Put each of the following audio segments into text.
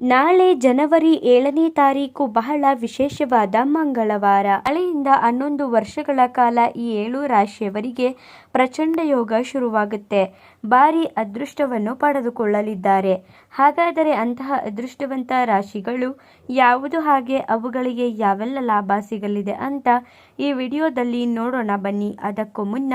ನಾಳೆ ಜನವರಿ ಏಳನೇ ತಾರೀಕು ಬಹಳ ವಿಶೇಷವಾದ ಮಂಗಳವಾರ. ನಾಳೆಯಿಂದ ಹನ್ನೊಂದು ವರ್ಷಗಳ ಕಾಲ ಈ ಏಳು ರಾಶಿಯವರಿಗೆ ಪ್ರಚಂಡ ಯೋಗ ಶುರುವಾಗುತ್ತೆ. ಭಾರಿ ಅದೃಷ್ಟವನ್ನು ಪಡೆದುಕೊಳ್ಳಲಿದ್ದಾರೆ. ಹಾಗಾದರೆ ಅಂತಹ ಅದೃಷ್ಟವಂತ ರಾಶಿಗಳು ಯಾವುದು ಹಾಗೆ, ಅವುಗಳಿಗೆ ಯಾವೆಲ್ಲ ಲಾಭ ಸಿಗಲಿದೆ ಅಂತ ಈ ವಿಡಿಯೋದಲ್ಲಿ ನೋಡೋಣ ಬನ್ನಿ. ಅದಕ್ಕೂ ಮುನ್ನ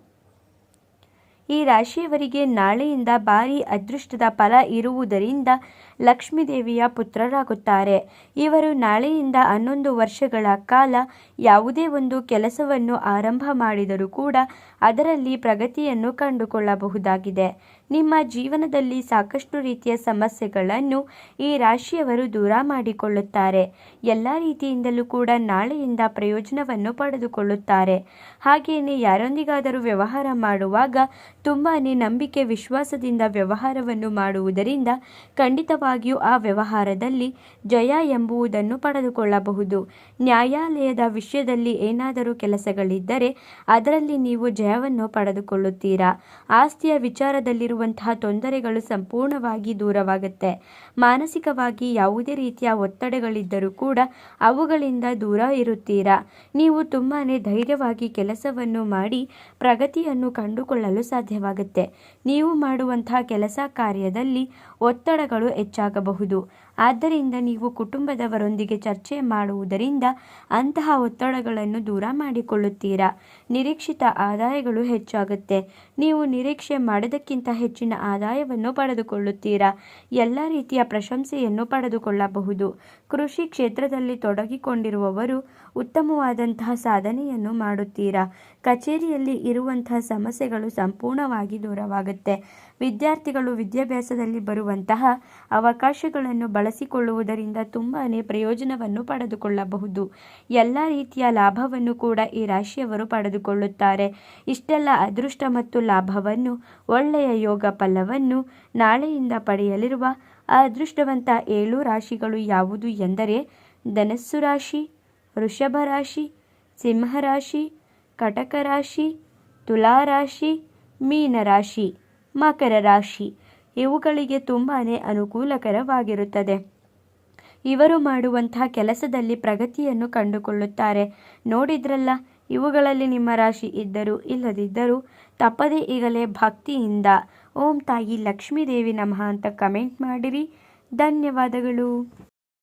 ಈ ರಾಶಿಯವರಿಗೆ ನಾಳೆಯಿಂದ ಭಾರಿ ಅದೃಷ್ಟದ ಫಲ ಇರುವುದರಿಂದ ಲಕ್ಷ್ಮೀದೇವಿಯ ಪುತ್ರರಾಗುತ್ತಾರೆ. ಇವರು ನಾಳೆಯಿಂದ ಹನ್ನೊಂದು ವರ್ಷಗಳ ಕಾಲ ಯಾವುದೇ ಒಂದು ಕೆಲಸವನ್ನು ಆರಂಭ ಮಾಡಿದರೂ ಕೂಡ ಅದರಲ್ಲಿ ಪ್ರಗತಿಯನ್ನು ಕಂಡುಕೊಳ್ಳಬಹುದಾಗಿದೆ. ನಿಮ್ಮ ಜೀವನದಲ್ಲಿ ಸಾಕಷ್ಟು ರೀತಿಯ ಸಮಸ್ಯೆಗಳನ್ನು ಈ ರಾಶಿಯವರು ದೂರ ಮಾಡಿಕೊಳ್ಳುತ್ತಾರೆ. ಎಲ್ಲ ರೀತಿಯಿಂದಲೂ ಕೂಡ ನಾಳೆಯಿಂದ ಪ್ರಯೋಜನವನ್ನು ಪಡೆದುಕೊಳ್ಳುತ್ತಾರೆ. ಹಾಗೆಯೇ ಯಾರೊಂದಿಗಾದರೂ ವ್ಯವಹಾರ ಮಾಡುವಾಗ ತುಂಬಾ ನಂಬಿಕೆ, ವಿಶ್ವಾಸದಿಂದ ವ್ಯವಹಾರವನ್ನು ಮಾಡುವುದರಿಂದ ಖಂಡಿತವಾಗಿಯೂ ಆ ವ್ಯವಹಾರದಲ್ಲಿ ಜಯ ಎಂಬುವುದನ್ನು ಪಡೆದುಕೊಳ್ಳಬಹುದು. ನ್ಯಾಯಾಲಯದ ವಿಷಯದಲ್ಲಿ ಏನಾದರೂ ಕೆಲಸಗಳಿದ್ದರೆ ಅದರಲ್ಲಿ ನೀವು ಜಯವನ್ನು ಪಡೆದುಕೊಳ್ಳುತ್ತೀರಾ? ಆಸ್ತಿಯ ವಿಚಾರದಲ್ಲಿರುವಂತಹ ತೊಂದರೆಗಳು ಸಂಪೂರ್ಣವಾಗಿ ದೂರವಾಗುತ್ತೆ. ಮಾನಸಿಕವಾಗಿ ಯಾವುದೇ ರೀತಿಯ ಒತ್ತಡಗಳಿದ್ದರೂ ಕೂಡ ಅವುಗಳಿಂದ ದೂರ ಇರುತ್ತೀರಾ? ನೀವು ತುಂಬಾ ಧೈರ್ಯವಾಗಿ ಕೆಲಸವನ್ನು ಮಾಡಿ ಪ್ರಗತಿಯನ್ನು ಕಂಡುಕೊಳ್ಳಲು ಸಾಧ್ಯವಾಗುತ್ತೆ. ನೀವು ಮಾಡುವಂತಹ ಕೆಲಸ ಕಾರ್ಯದಲ್ಲಿ ಒತ್ತಡಗಳು ಹೆಚ್ಚಾಗಬಹುದು. ಆದ್ದರಿಂದ ನೀವು ಕುಟುಂಬದವರೊಂದಿಗೆ ಚರ್ಚೆ ಮಾಡುವುದರಿಂದ ಅಂತಹ ಒತ್ತಡಗಳನ್ನು ದೂರ ಮಾಡಿಕೊಳ್ಳುತ್ತೀರಾ? ನಿರೀಕ್ಷಿತ ಆದಾಯಗಳು ಹೆಚ್ಚಾಗುತ್ತೆ. ನೀವು ನಿರೀಕ್ಷೆ ಮಾಡೋದಕ್ಕಿಂತ ಹೆಚ್ಚಿನ ಆದಾಯವನ್ನು ಪಡೆದುಕೊಳ್ಳುತ್ತೀರಾ? ಎಲ್ಲ ರೀತಿಯ ಪ್ರಶಂಸೆಯನ್ನು ಪಡೆದುಕೊಳ್ಳಬಹುದು. ಕೃಷಿ ಕ್ಷೇತ್ರದಲ್ಲಿ ತೊಡಗಿಕೊಂಡಿರುವವರು ಉತ್ತಮವಾದಂತಹ ಸಾಧನೆಯನ್ನು ಮಾಡುತ್ತೀರಾ? ಕಚೇರಿಯಲ್ಲಿ ಇರುವಂತಹ ಸಮಸ್ಯೆಗಳು ಸಂಪೂರ್ಣವಾಗಿ ದೂರವಾಗುತ್ತೆ. ವಿದ್ಯಾರ್ಥಿಗಳು ವಿದ್ಯಾಭ್ಯಾಸದಲ್ಲಿ ಬರುವಂತಹ ಅವಕಾಶಗಳನ್ನು ಬಳಸಿಕೊಳ್ಳುವುದರಿಂದ ತುಂಬಾ ಪ್ರಯೋಜನವನ್ನು ಪಡೆದುಕೊಳ್ಳಬಹುದು. ಎಲ್ಲ ರೀತಿಯ ಲಾಭವನ್ನು ಕೂಡ ಈ ರಾಶಿಯವರು ಪಡೆದುಕೊಳ್ಳುತ್ತಾರೆ. ಇಷ್ಟೆಲ್ಲ ಅದೃಷ್ಟ ಮತ್ತು ಲಾಭವನ್ನು, ಒಳ್ಳೆಯ ಯೋಗ ಫಲವನ್ನು ನಾಳೆಯಿಂದ ಪಡೆಯಲಿರುವ ಅದೃಷ್ಟವಂತ ಏಳು ರಾಶಿಗಳು ಯಾವುದು ಎಂದರೆ ಧನಸ್ಸು ರಾಶಿ, ವೃಷಭ ರಾಶಿ ಸಿಂಹರಾಶಿ ಕಟಕ ರಾಶಿ ತುಲಾರಾಶಿ ಮೀನರಾಶಿ ಮಕರ ರಾಶಿ. ಇವುಗಳಿಗೆ ತುಂಬಾ ಅನುಕೂಲಕರವಾಗಿರುತ್ತದೆ. ಇವರು ಮಾಡುವಂತಹ ಕೆಲಸದಲ್ಲಿ ಪ್ರಗತಿಯನ್ನು ಕಂಡುಕೊಳ್ಳುತ್ತಾರೆ. ನೋಡಿದ್ರಲ್ಲ, ಇವುಗಳಲ್ಲಿ ನಿಮ್ಮ ರಾಶಿ ಇದ್ದರೂ ಇಲ್ಲದಿದ್ದರೂ ತಪ್ಪದೇ ಈಗಲೇ ಭಕ್ತಿಯಿಂದ, ಓಂ ತಾಯಿ ಲಕ್ಷ್ಮೀದೇವಿ ನಮಃ ಅಂತ ಕಮೆಂಟ್ ಮಾಡಿರಿ. ಧನ್ಯವಾದಗಳು.